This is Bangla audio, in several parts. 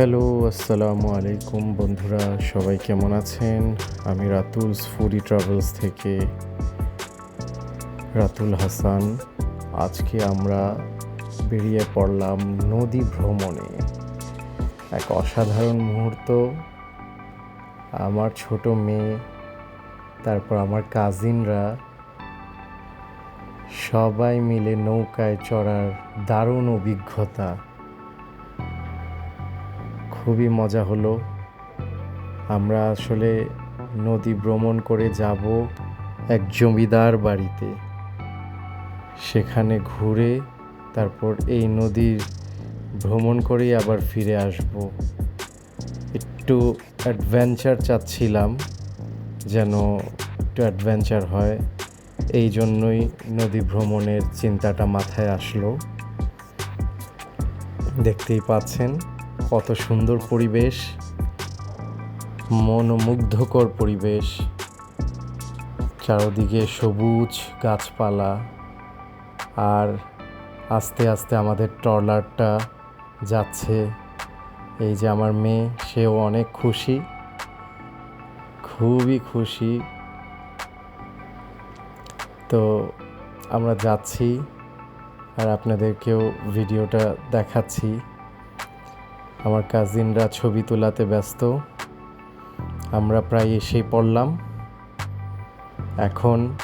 হ্যালো, আসসালামু আলাইকুম বন্ধুরা, সবাই কেমন আছেন? আমি রাতুলস ফুডি ট্রাভেলস থেকে রাতুল হাসান। আজকে আমরা বেরিয়ে পড়লাম নদী ভ্রমণে। এক অসাধারণ মুহূর্ত। আমার ছোট মেয়ে, তারপর আমার কাজিনরা সবাই মিলে নৌকায় চড়ার দারুণ অভিজ্ঞতা। খুবই মজা হলো। আমরা আসলে নদী ভ্রমণ করে যাব এক জমিদার বাড়িতে। সেখানে ঘুরে তারপর এই নদীর ভ্রমণ করেই আবার ফিরে আসব। একটু অ্যাডভেঞ্চার চাচ্ছিলাম, যেন একটু অ্যাডভেঞ্চার হয়। এই জন্যই নদী ভ্রমণের চিন্তাটা মাথায় আসলো। দেখতেই পাচ্ছেন কত সুন্দর পরিবেশ। মনোমুগ্ধকর পরিবেশ। চারদিকে সবুজ গাছপালা। আর আস্তে আস্তে আমাদের ট্রলারটা যাচ্ছে। এই যে আমার মেয়ে, সেও অনেক খুশি। খুবই খুশি। তো আমরা যাচ্ছি আর আপনাদেরকেও ভিডিওটা দেখাচ্ছি। আমার কাজিনরা ছবি তোলাতে ব্যস্ত। আমরা প্রায় এসেই পড়লাম। এখন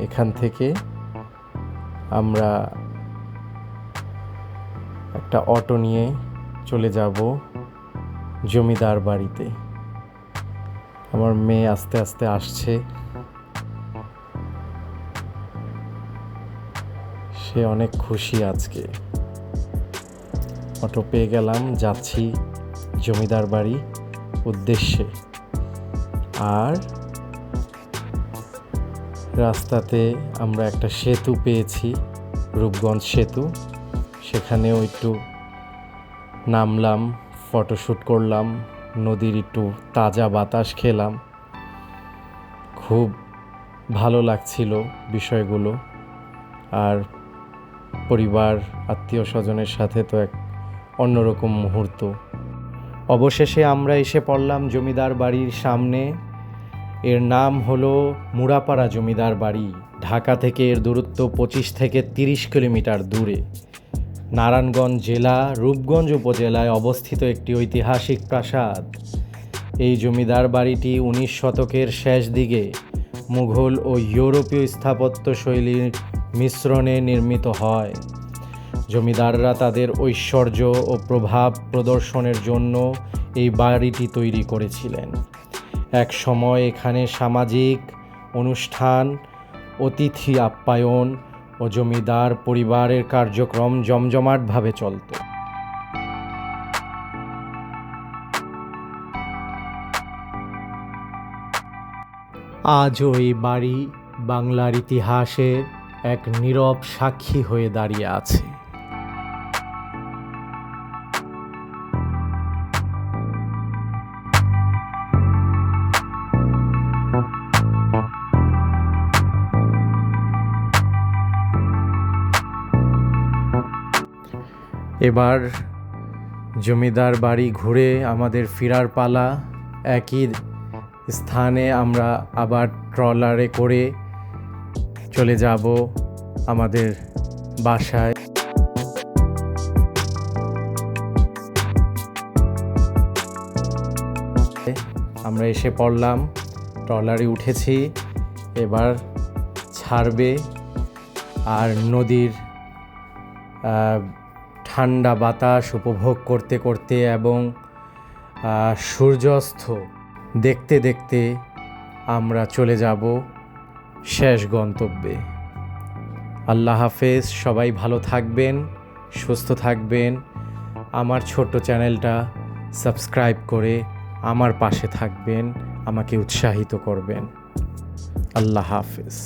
এখান থেকে আমরা একটা অটো নিয়ে চলে যাব জমিদার বাড়িতে। আমার মেয়ে আস্তে আস্তে আসছে। সে অনেক খুশি আজকে। অটো পেয়ে গেলাম যাচ্ছি জমিদার বাড়ি উদ্দেশ্যে। আর রাস্তাতে আমরা একটা সেতু পেয়েছি, রূপগঞ্জ সেতু। সেখানেও একটু নামলাম, ফটোশ্যুট করলাম, নদীর একটু তাজা বাতাস খেলাম। খুব ভালো লাগছিল বিষয়গুলো। আর পরিবার, আত্মীয় স্বজনের সাথে তো এক অন্যরকম মুহূর্ত। অবশেষে আমরা এসে পড়লাম জমিদার বাড়ির সামনে। এর নাম হলো মুড়াপাড়া জমিদার বাড়ি। ঢাকা থেকে এর দূরত্ব পঁচিশ থেকে তিরিশ কিলোমিটার দূরে। নারায়ণগঞ্জ জেলা, রূপগঞ্জ উপজেলায় অবস্থিত একটি ঐতিহাসিক প্রাসাদ। এই জমিদার বাড়িটি উনিশ শতকের শেষ দিকে মুঘল ও ইউরোপীয় স্থাপত্য শৈলীর মিশ্রণে নির্মিত হয়। জমিদাররা তাদের ঐশ্বর্য ও প্রভাব প্রদর্শনের জন্য এই বাড়িটি তৈরি করেছিলেন। এক সময় এখানে সামাজিক অনুষ্ঠান, অতিথি আপ্যায়ন ও জমিদার পরিবারের কার্যক্রম জমজমাটভাবে চলত। আজও এই বাড়ি বাংলার ইতিহাসের এক নীরব সাক্ষী হয়ে দাঁড়িয়ে আছে। এবার জমিদার বাড়ি ঘুরে আমাদের ফেরার পালা। একই স্থানে আমরা আবার ট্রলারে করে চলে যাব আমাদের বাসায়। আমরা এসে পড়লাম, ট্রলারে উঠেছি, এবার ছাড়বে আর নদীর ঠান্ডা বাতাস উপভোগ করতে করতে এবং সূর্যাস্ত দেখতে দেখতে আমরা চলে যাব শেষ গন্তব্যে। আল্লাহ হাফেজ, সবাই ভালো থাকবেন, সুস্থ থাকবেন। আমার ছোট্ট চ্যানেলটা সাবস্ক্রাইব করে আমার পাশে থাকবেন, আমাকে উৎসাহিত করবেন। আল্লাহ হাফেজ।